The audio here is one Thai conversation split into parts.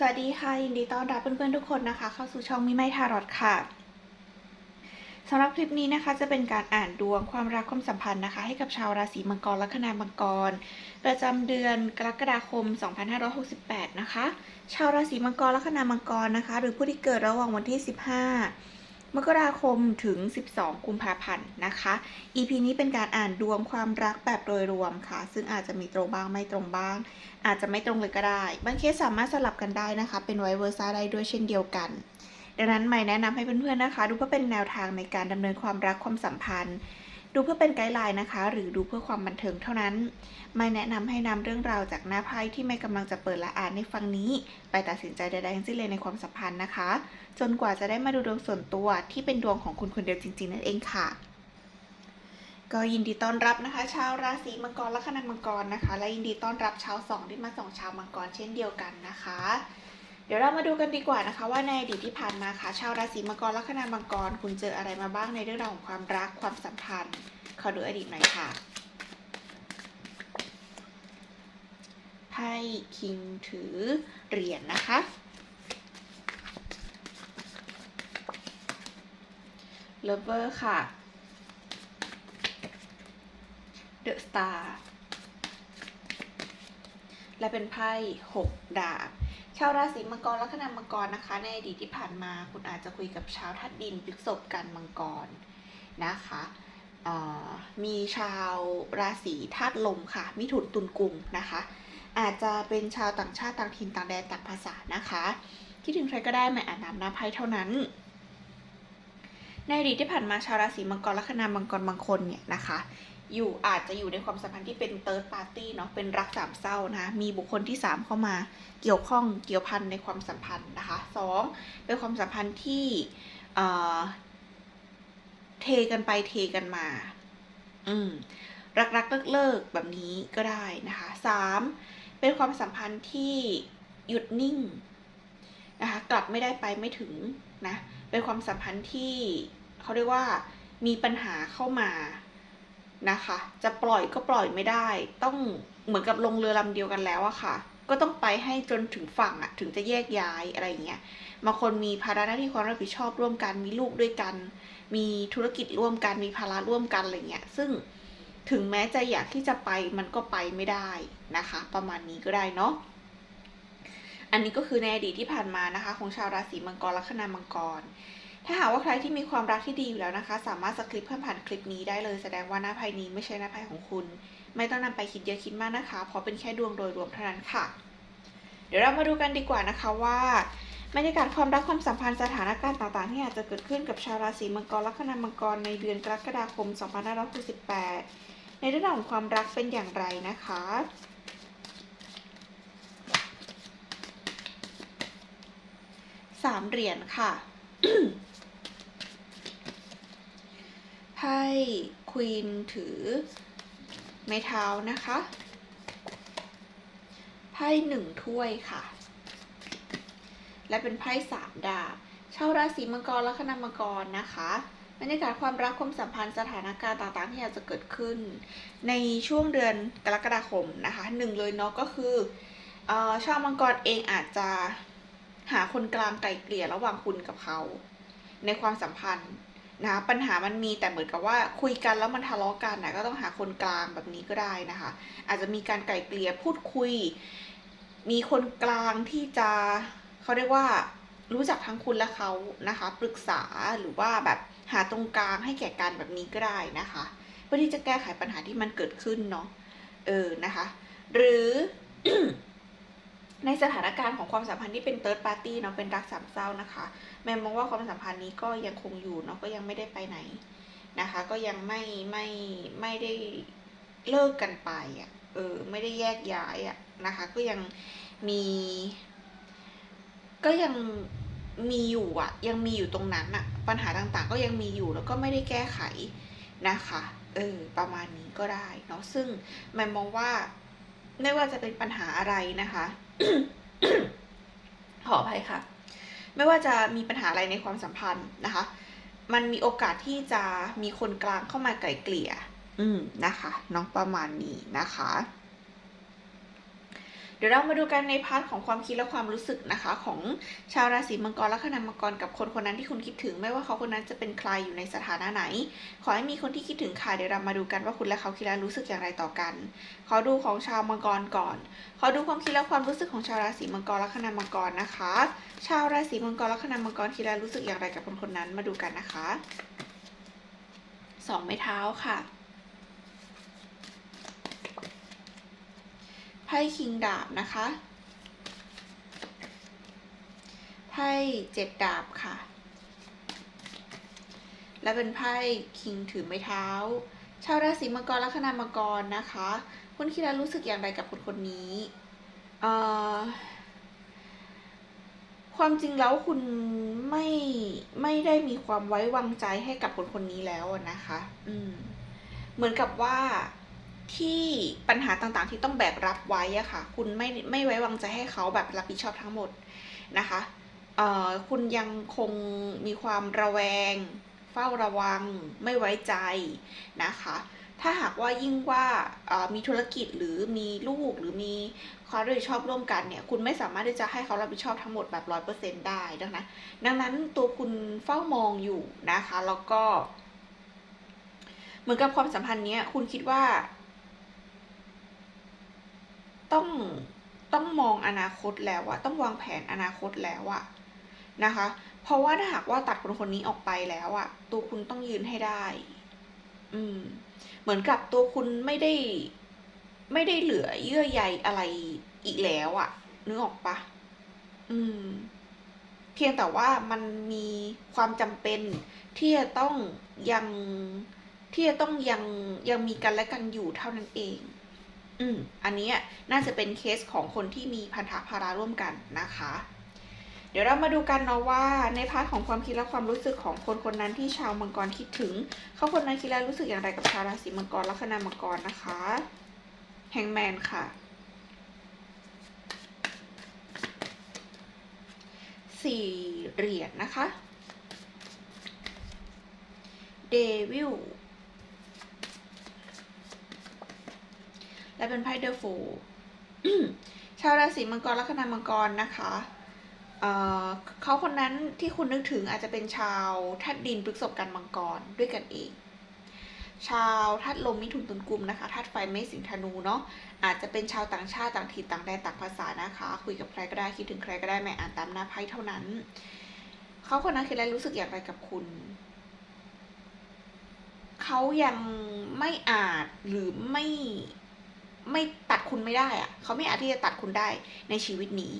สวัสดีค่ะ ยินดีต้อนรับเพื่อนๆทุกคนนะคะ เข้าสู่ช่องมิไมทารอดค่ะสำหรับคลิปนี้นะคะจะเป็นการอ่านดวงความรักความสัมพันธ์นะคะ ให้กับชาวราศีมังกรและคณามังกร ประจำเดือนกรกฎาคม 2568 นะคะ ชาวราศีมังกรและคณามังกรนะคะ หรือผู้ที่เกิดระหว่างวันที่ 15 มกราคมถึง 12 กุมภาพันธ์นะคะ EP นี้เป็นการอ่านดวงความรักแบบโดยรวมค่ะ ซึ่งอาจจะมีตรงบ้างไม่ตรงบ้าง อาจจะไม่ตรงเลยก็ได้ บางเคสสามารถสลับกันได้นะคะ เป็นไวเวอร์ซ่าได้ด้วยเช่นเดียวกัน ดังนั้นใหม่แนะนำให้เพื่อนๆนะคะ ดูเพื่อเป็นแนวทางในการดำเนินความรักความสัมพันธ์ ดูเพื่อเป็นไกด์ไลน์นะคะ หรือดูเพื่อความบันเทิงเท่านั้น ไม่แนะนำให้นำเรื่องราวจากหน้าไพ่ที่ไม่กำลังจะเปิดและอ่านในฟังนี้ ไปตัดสินใจใดๆทั้งสิ้นเลยในความสัมพันธ์นะคะ จนกว่าจะได้มาดูดวงส่วนตัวที่เป็นดวงของคุณคนเดียวจริง ๆ นั่นเองค่ะก็ยินดีต้อนรับนะคะ ชาวราศีมังกรและคณะมังกรนะคะ และยินดีต้อนรับชาวสองที่มาส่องชาวมังกรเช่นเดียวกันนะคะ เดี๋ยวเรามาดูกันดีกว่านะคะ ว่าในอดีตที่ผ่านมาค่ะชาวราศีมังกรและคณะมังกร คุณเจออะไรมาบ้างในเรื่องราวของความรักความสัมพันธ์ขอดูอดีตหน่อยค่ะไพ่คิงถือเหรียญนะคะเลเวอร์ค่ะเดอะสตาร์และเป็นไพ่หกดาบ ชาวราศีมังกรและคณะมังกรนะคะ ในอดีตที่ผ่านมา คุณอาจจะคุยกับชาวธาตุดินพฤษภกันมังกรนะคะมีชาวราศีธาตุลมค่ะ มิถุนตุลกุมนะคะ อาจจะเป็นชาวต่างชาติต่างถิ่นต่างแดนต่างภาษานะคะคิดถึงใครก็ได้ไม่อ่านนามหน้าไพ่เท่านั้น ในอดีตที่ผ่านมาชาวราศีมังกรและคณะมังกรบางคนเนี่ยนะคะ อยู่อาจจะอยู่ในความสัมพันธ์ที่เป็นเ h ิร์ดปาร์ตี้เนาะเป็นรักสามเศร้านะมีบุคคลที่ 3 เข้ามาเกี่ยวข้องเกี่ยวพันในความสัมพันธ์นะคะสองเป็นความสัมพันธ์ที่เอ่อเทกันไปเทกันมา อืมรักรักเลิกเลิกแบบนี้ก็ได้นะคะสามเป็นความสัมพันธ์ที่หยุดนิ่งนะคะกลับไม่ได้ไปไม่ถึงนะเป็นความสัมพันธ์ที่เขาเรียกว่ามีปัญหาเข้ามา นะคะ จะปล่อยก็ปล่อยไม่ได้ ต้องเหมือนกับลงเรือลำเดียวกันแล้วอะค่ะ ก็ต้องไปให้จนถึงฝั่งอะถึงจะแยกย้ายอะไรอย่างเงี้ยบางคนมีภาระหน้าที่ความรับผิดชอบร่วมกัน มีลูกด้วยกัน มีธุรกิจร่วมกัน มีภาระร่วมกันอะไรเงี้ย ซึ่งถึงแม้จะอยากที่จะไปมันก็ไปไม่ได้นะคะ ประมาณนี้ก็ได้เนาะอันนี้ก็คือในอดีตที่ผ่านมานะคะ ของชาวราศีมังกรและคณามังกร ถ้าหากว่าใครที่มีความรักที่ดีอยู่แล้วนะคะ สามารถสคริปเพื่อนผ่านคลิปนี้ได้เลยแสดงว่าหน้าไพ่นี้ไม่ใช่หน้าไพ่ของคุณ ไม่ต้องนำไปคิดเยอะคิดมากนะคะ เพราะเป็นแค่ดวงโดยรวมเท่านั้นค่ะ เดี๋ยวเรามาดูกันดีกว่านะคะว่าบรรยากาศความรักความสัมพันธ์สถานการณ์ต่างๆ ที่อาจจะเกิดขึ้นกับชาวราศีมังกรและคณามังกรในเดือนกรกฎาคม 2568 ในเรื่องของความรักเป็นอย่างไรนะคะสามเหรียญค่ะ ไพ่ควีนถือไม้เท้านะคะไพ่หนึ่งถ้วยค่ะ และเป็นไพ่สามดาบชาวราศีมังกรและคณะมังกรนะคะบรรยากาศความรักความสัมพันธ์สถานการณ์ต่างๆที่อาจจะเกิดขึ้น ในช่วงเดือนกรกฎาคมนะคะหนึ่งเลยเนาะก็คือเออชาวมังกรเองอาจจะหาคนกลางไกลเกลี่ยระหว่างคุณกับเขา ในความสัมพันธ์ นะปัญหามันมีแต่เหมือนกับว่าคุยกันแล้วมันทะเลาะกันนะก็ต้องหาคนกลางแบบนี้ก็ได้นะคะ อาจจะมีการไกล่เกลี่ยพูดคุย มีคนกลางที่จะเขาเรียกว่ารู้จักทั้งคุณและเขานะคะ ปรึกษาหรือว่าแบบหาตรงกลางให้แก่กันแบบนี้ก็ได้นะคะ เพื่อที่จะแก้ไขปัญหาที่มันเกิดขึ้นเนาะเออนะคะ หรือ ในสถานการณ์ของความสัมพันธ์ที่เป็นเ h ิร์ดปาร์ตี้เนาะเป็นรักสามเศร้านะคะแม่มองว่าความสัมพันธ์นี้ก็ยังคงอยู่เนาะก็ยังไม่ได้ไปไหนนะคะ ก็ยังไม่ไม่ไม่ได้เลิกกันไปอะเออไม่ได้แยกย้ายอะนะคะ ก็ยังมี ก็ยังมีอยู่อะ ยังมีอยู่ตรงนั้นอะ ปัญหาต่างๆ ก็ยังมีอยู่แล้วก็ไม่ได้แก้ไขนะคะเออประมาณนี้ก็ได้เนาะซึ่งแม่มองว่าไม่ว่าจะเป็นปัญหาอะไรนะคะ ขออภัยค่ะ ไม่ว่าจะมีปัญหาอะไรในความสัมพันธ์นะคะ มันมีโอกาสที่จะมีคนกลางเข้ามาไกล่เกลี่ย อืมนะคะ น้องประมาณนี้นะคะ เดี๋ยวเรามาดูกันในพาร์ทของความคิดและความรู้สึกนะคะ ของชาวราศีมังกรและคณะมังกรกับคนคนนั้นที่คุณคิดถึง ไม่ว่าเขาคนนั้นจะเป็นใครอยู่ในสถานะไหน ขอให้มีคนที่คิดถึงค่ะเดี๋ยวเรามาดูกันว่าคุณและเขาคิดและรู้สึกอย่างไรต่อกัน ขอดูของชาวมังกรก่อน ขอดูความคิดและความรู้สึกของชาวราศีมังกรและคณะมังกรนะคะ ชาวราศีมังกรและคณะมังกรคิดและรู้สึกอย่างไรกับคนคนนั้นมาดูกันนะคะสองไม้เท้าค่ะ ไพ่คิงดาบนะคะ ไพ่เจ็ดดาบค่ะ และเป็นไพ่คิงถือไม้เท้า ชาวราศีมังกรและคณะมังกรนะคะ คุณคิดแล้วรู้สึกอย่างไรกับคนคนนี้เอ่อความจริงแล้วคุณไม่ไม่ได้มีความไว้วางใจให้กับคนคนนี้แล้วนะคะ อืม เหมือนกับว่า ที่ปัญหาต่างๆที่ต้องแบกรับไว้อะค่ะ คุณไม่ไม่ไว้วางใจให้เขาแบบรับผิดชอบทั้งหมดนะคะเอ่อคุณยังคงมีความระแวง เฝ้าระวัง ไม่ไว้ใจนะคะ ถ้าหากว่ายิ่งว่ามีธุรกิจหรือมีลูกหรือมีความรับผิดชอบร่วมกันเนี่ย คุณไม่สามารถที่จะให้เขารับผิดชอบทั้งหมดแบบร้อยเปอร์เซ็นได้ดังนั้นดังนั้นตัวคุณเฝ้ามองอยู่นะคะ แล้วก็ เหมือนกับความสัมพันธ์เนี้ยคุณคิดว่า ต้องต้องมองอนาคตแล้วอะต้องวางแผนอนาคตแล้วอะนะคะ เพราะว่าถ้าหากว่าตัดคนคนนี้ออกไปแล้วอะตัวคุณต้องยืนให้ได้ อืม เหมือนกับตัวคุณไม่ได้ ไม่ได้เหลือเยื่อใยอะไรอีกแล้วอะนึกออกปะอืม เพียงแต่ว่ามันมีความจำเป็นที่จะต้องยังที่จะต้องยังยังมีกันและกันอยู่เท่านั้นเอง อืมอันนี้น่าจะเป็นเคสของคนที่มีพันธะภาราร่วมกันนะคะ เดี๋ยวเรามาดูกันเนาะว่า ในพาร์ทของความคิดและความรู้สึกของคนคนนั้นที่ชาวมังกรคิดถึง เขาคนนั้นคิดและรู้สึกอย่างไรกับชาวราศีมังกรลัคนามังกรนะคะแฮงแมนค่ะสี่เหรียญนะคะเดวิล และเป็นไพ่เดอะโฟชาวราศีมังกรลัคนามังกรนะคะเเขาคนนั้นที่คุณนึกถึงอาจจะเป็นชาวทัดดินพฤกษบกันมังกรด้วยกันเอง ชาวทัดลมมิถุนตุลกุมนะคะทัดไฟเมษสิงธนูเนาะอาจจะเป็นชาวต่างชาติต่างถิ่นต่างแดนต่างภาษานะคะ คุยกับใครก็ได้คิดถึงใครก็ได้ไม่อ่านตามหน้าไพ่เท่านั้นเขาคนนั้นคิดอะไรรู้สึกอย่างไรกับคุณเขายังไม่อาจหรือไม่ ไม่ตัดคุณไม่ได้อะเขาไม่อาจที่จะตัดคุณได้ในชีวิตนี้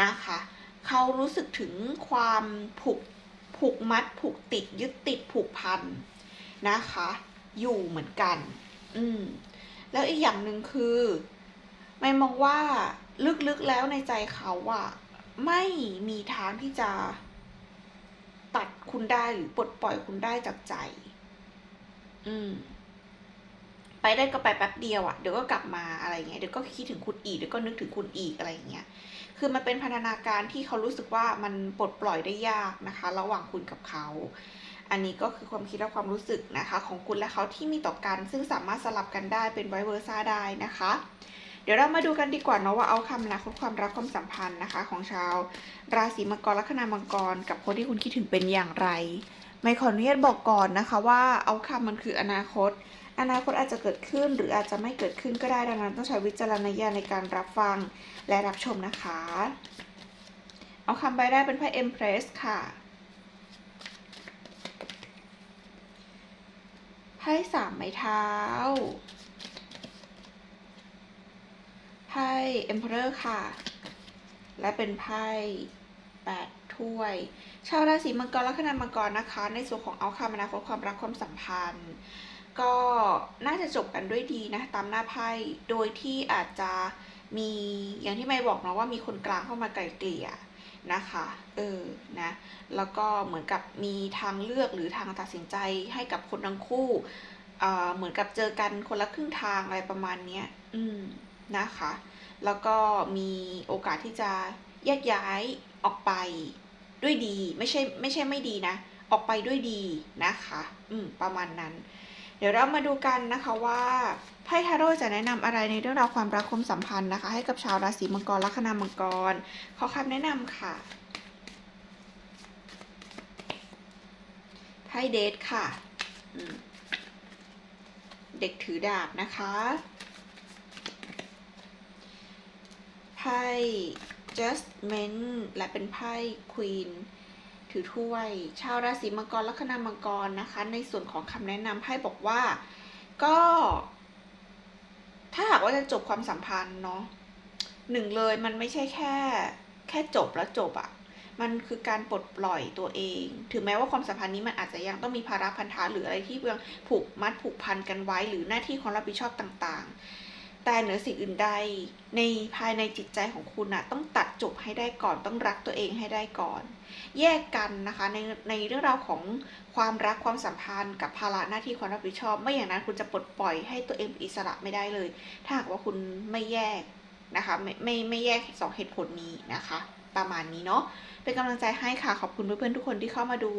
นะคะ เขารู้สึกถึงความผูกผูกมัด ผูกติดยึดติดผูกพันนะคะ อยู่เหมือนกัน อืมแล้วอีกอย่างหนึ่งคือไม่มองว่าลึกๆแล้วในใจเขาอะไม่มีทางที่จะตัดคุณได้หรือปลดปล่อยคุณได้จากใจ อืม ไปได้ก็ไปแป๊บเดียวอะ่ะเดี๋ยวก็กลับมาอะไรเงี้ยเดี๋ยวก็คิดถึงคุณอีกเดี๋ยวก็นึกถึงคุณอีกอะไรเงี้ยคือมันเป็นพันธนาการที่เขารู้สึกว่ามันปลดปล่อยได้ยากนะคะ ระหว่างคุณกับเขา อันนี้ก็คือความคิดและความรู้สึกนะคะ ของคุณและเขาที่มีต่อกัน ซึ่งสามารถสลับกันได้เป็นไวเวอร์ซ่าได้นะคะเดี๋ยวเรามาดูกันดีกว่าเนาะว่าเอาคำอนาคตความรักความสัมพันธ์นะคะ ของชาว ราศีมังกรลัคนามังกร กับคนที่คุณคิดถึงเป็นอย่างไร ไม่ขออนุญาตบอกก่อนนะคะว่าเอาคำมันคืออนาคต อนาคตอาจจะเกิดขึ้นหรืออาจจะไม่เกิดขึ้นก็ได้ดังนั้นต้องใช้วิจารณญาณในการรับฟังและรับชมนะคะ เอาคำใบแรกเป็นไพ่ Empress ค่ะไพ่สามไม้เท้าไพ่ Emperor ค่ะ และเป็นไพ่แปดถ้วย ชาวราศีมังกรและคณะมังกรนะคะ ในส่วนของเอาคำอนาคตความรักความสัมพันธ์ ก็น่าจะจบกันด้วยดีนะตามหน้าไพ่โดยที่อาจจะมีอย่างที่ไม่บอกเนาะว่ามีคนกลางเข้ามาไกลเกลี่ยนะคะเออนะแล้วก็เหมือนกับมีทางเลือกหรือทางตัดสินใจให้กับคนทั้งคู่เอ่อเหมือนกับเจอกันคนละครึ่งทางอะไรประมาณเนี้ยอืมนะคะ แล้วก็มีโอกาสที่จะแยกย้ายออกไปด้วยดี ไม่ใช่ไม่ใช่ไม่ดีนะ ออกไปด้วยดีนะคะ อืม ประมาณนั้น เดี๋ยวเรามาดูกันนะคะว่าไพ่ทาโร่จะแนะนำอะไรในเรื่องราวความรักความสัมพันธ์นะคะ ให้กับชาวราศีมังกรลัคนามังกร ขอคำแนะนำค่ะไพ่เดทค่ะ เด็กถือดาบนะคะไพ่ Judgment และเป็นไพ่ Queen ถือถ้วย ชาวราศีมังกรลัคนามังกรนะคะ ในส่วนของคำแนะนำไพ่บอกว่าก็ ถ้าหากว่าจะจบความสัมพันธ์เนาะหนึ่งเลยมันไม่ใช่แค่ แค่จบแล้วจบอะมันคือการปลดปล่อยตัวเอง ถึงแม้ว่าความสัมพันธ์นี้มันอาจจะยังต้องมีภาระพันธะหรืออะไรที่ยังผูกมัดผูกพันกันไว้ หรือหน้าที่ความรับผิดชอบต่าง ๆ แต่เหนือสิ่งอื่นใดในภายในจิตใจของคุณนะต้องตัดจบให้ได้ก่อนต้องรักตัวเองให้ได้ก่อน แยกกันนะคะในในเรื่องราวของความรักความสัมพันธ์ กับภาระหน้าที่ความรับผิดชอบ ไม่อย่างนั้นคุณจะปลดปล่อยให้ตัวเองอิสระไม่ได้เลย ถ้าหากว่าคุณไม่แยกนะคะไม่ไม่ไม่แยกสองเหตุผลนี้นะคะ ประมาณนี้เนาะเป็นกำลังใจให้ค่ะ ขอบคุณเพื่อนๆทุกคนที่เข้ามาดู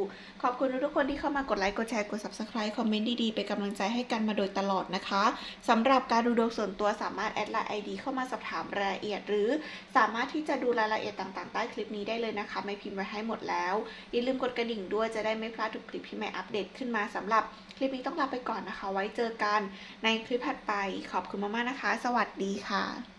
ขอบคุณทุกๆคนที่เข้ามากดไลค์กดแชร์กด subscribe คอมเมนต์ดีๆเป็นกำลังใจให้กันมาโดยตลอดนะคะสำหรับการดูดวงส่วนตัวสามารถแอดไลน์ ID เข้ามาสอบถามรายละเอียด หรือสามารถที่จะดูรายละเอียดต่างๆ ใต้คลิปนี้ได้เลยนะคะ ไม่พิมพ์ไว้ให้หมดแล้วอย่าลืมกดกระดิ่งด้วยจะได้ไม่พลาดทุกคลิปที่ใหม่อัปเดตขึ้นมาสำหรับคลิปนี้ต้องลาไปก่อนนะคะ ไว้เจอกันในคลิปถัดไป ขอบคุณมากๆนะคะ สวัสดีค่ะ